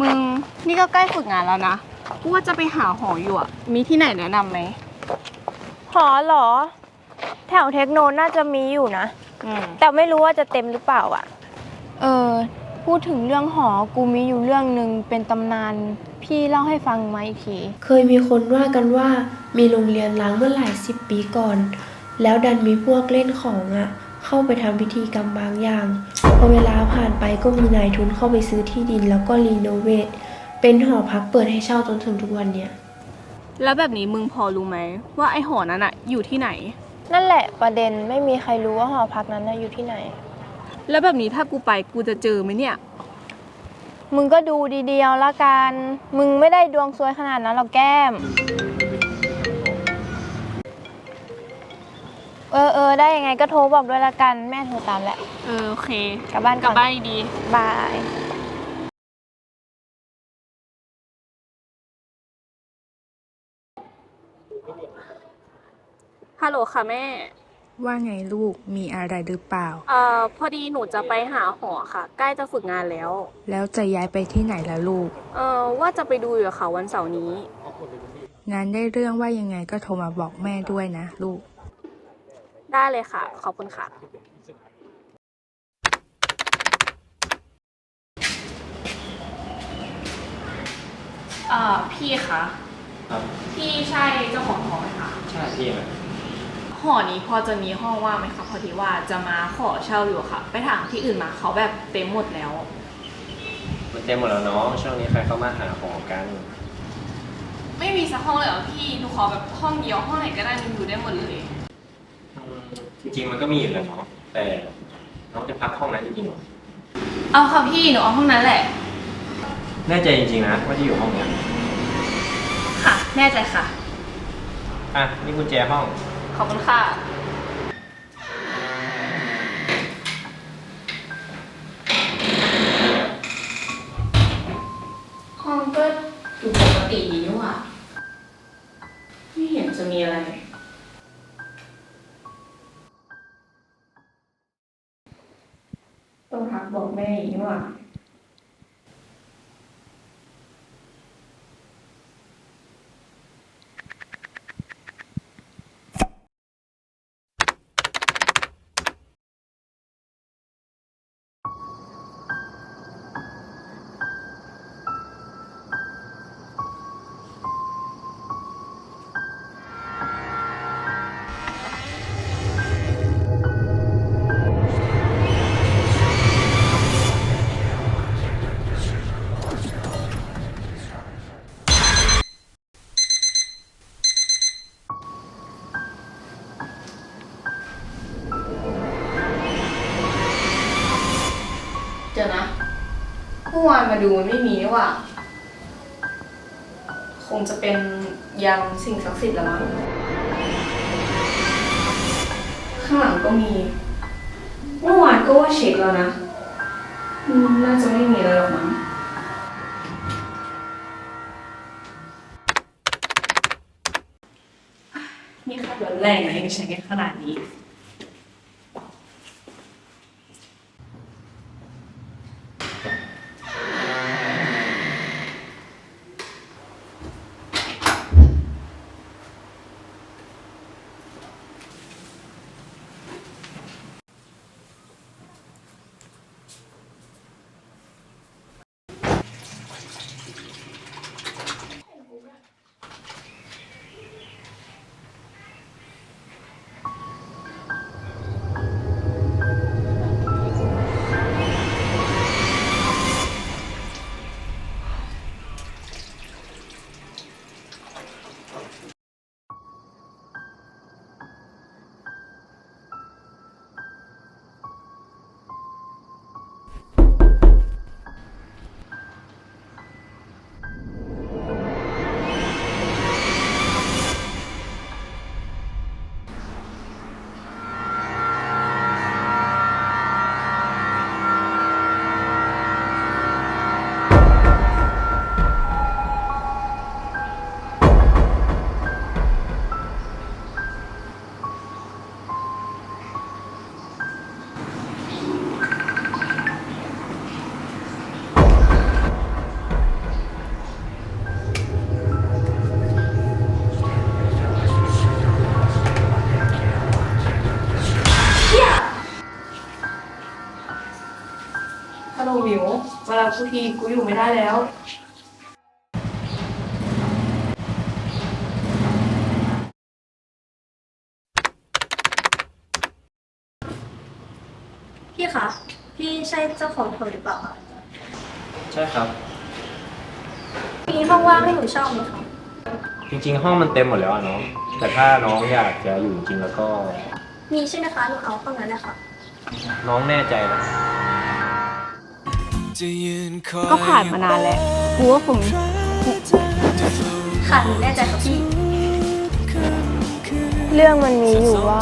มึง นี่ก็ใกล้ฝึกงานแล้วนะกูว่าจะไปหาหออยู่อะมีที่ไหนแนะนำไหมหอเหรอ แถวเทคโนน่าจะมีอยู่นะ อืมแต่ไม่รู้ว่าจะเต็มหรือเปล่าอะ เออ พูดถึงเรื่องหอ กูมีอยู่เรื่องหนึ่งเป็นตำนาน พี่เล่าให้ฟังมาอีกที เคยมีคนว่ากันว่ามีโรงเรียนล้างเมื่อหลายสิบปีก่อน แล้วดันมีพวกเล่นของอะ่ะ เข้าไปทำพิธีกรรมบางอย่าง พอเวลาผ่านไปก็มีนายทุนเข้าไปซื้อที่ดินแล้วก็รีโนเวทเป็นหอพักเปิดให้เช่าจนถึงทุกวันเนี่ย แล้วแบบนี้มึงพอรู้ไหมว่าไอหอนั้นอะอยู่ที่ไหน นั่นแหละประเด็นไม่มีใครรู้ว่าหอพักนั้นน่ะอยู่ที่ไหน แล้วแบบนี้ถ้ากูไปกูจะเจอไหมเนี่ย มึงก็ดูดีๆเอาละกัน มึงไม่ได้ดวงซวยขนาดนั้นหรอกแก้ม ออเออได้ยังไงก็โทรบอกด้วยละกันแม่โทรตามแหละ เออโอเคกลับบ้านกลับอนบ้านดีบายฮัลโหลค่ะแม่ ว่าไงลูกมีอะไรหรือเปล่า เอ่อพอดีหนูจะไปหาหอค่ะ ใกล้จะฝึกงานแล้ว แล้วจะย้ายไปที่ไหนล่ะลูก เอ่อว่าจะไปดูอยู่ค่ะวันเสาร์นี้ งานได้เรื่องว่ายังไงก็โทรมาบอกแม่ด้วยนะลูก ได้เลยค่ะ ขอบคุณค่ะ เอ่อพี่คะครับพี่ใช่เจ้าของหอไหมคะใช่พี่นะหอนี้พอจะมีห้องว่างไหมคะพอดีว่าจะมาขอเช่าอยู่ค่ะ ไปถามที่อื่นมาเขาแบบเต็มหมดแล้ว มันเต็มหมดแล้วน้องช่วงนี้ใครเข้ามาหาของกัน ไม่มีสักห้องเลยเหรอพี่หนูขอแบบห้องเดียวห้องไหนก็ได้หนูอยู่ได้หมดเลยจ ริงๆมันก็มีอยู่แล้วเนาะแต่น้องจะพักห้องนั้นจริงๆเหรอเอาค่ะพี่หนูเอาห้องนั้นแหละ แน่ใจจริงๆนะว่าที่อยู่ห้องเนี้ยค่ะ แน่ใจค่ะ อะนี่กุญแจห้อง ขอบคุณค่ะ ห้องก็ดูปกติดีนี่หว่าไม่เห็นจะมีอะไร ต้องทักบ ดี๋ยวนะเมื่อวานมาดูมันไม่มีนี่หว่า คงจะเป็นยันสิ่งศักดิ์สิทธิ์ละมั้งข้างหลังก็มี เมื่อวานก็ว่าเช็คแล้วนะอืมน่าจะไม่มีอะไรหรอกมั้ง นี่ค่ะเดือนแรกนะยังใช้กันขนาดนี้ มิวเวลากูทีกูอยู่ไม่ได้แล้ว พี่คะ พี่ใช่เจ้าของโทรหรือเปล่าคะใช่ครับ มีห้องว่างให้หนูเช่าไหมคะ จริงๆ ห้องมันเต็มหมดแล้วอะน้อง แต่ถ้าน้องอยากจะอยู่จริงๆแล้วก็ มีใช่ไหมคะ หนูเอาห้องนั้นแหละค่ะน้องแน่ใจนะ ก็ผ่านมานานแล้วกูว่าผมค่ะหนูแน่ใจค่ะพี่ เรื่องมันมีอยู่ว่า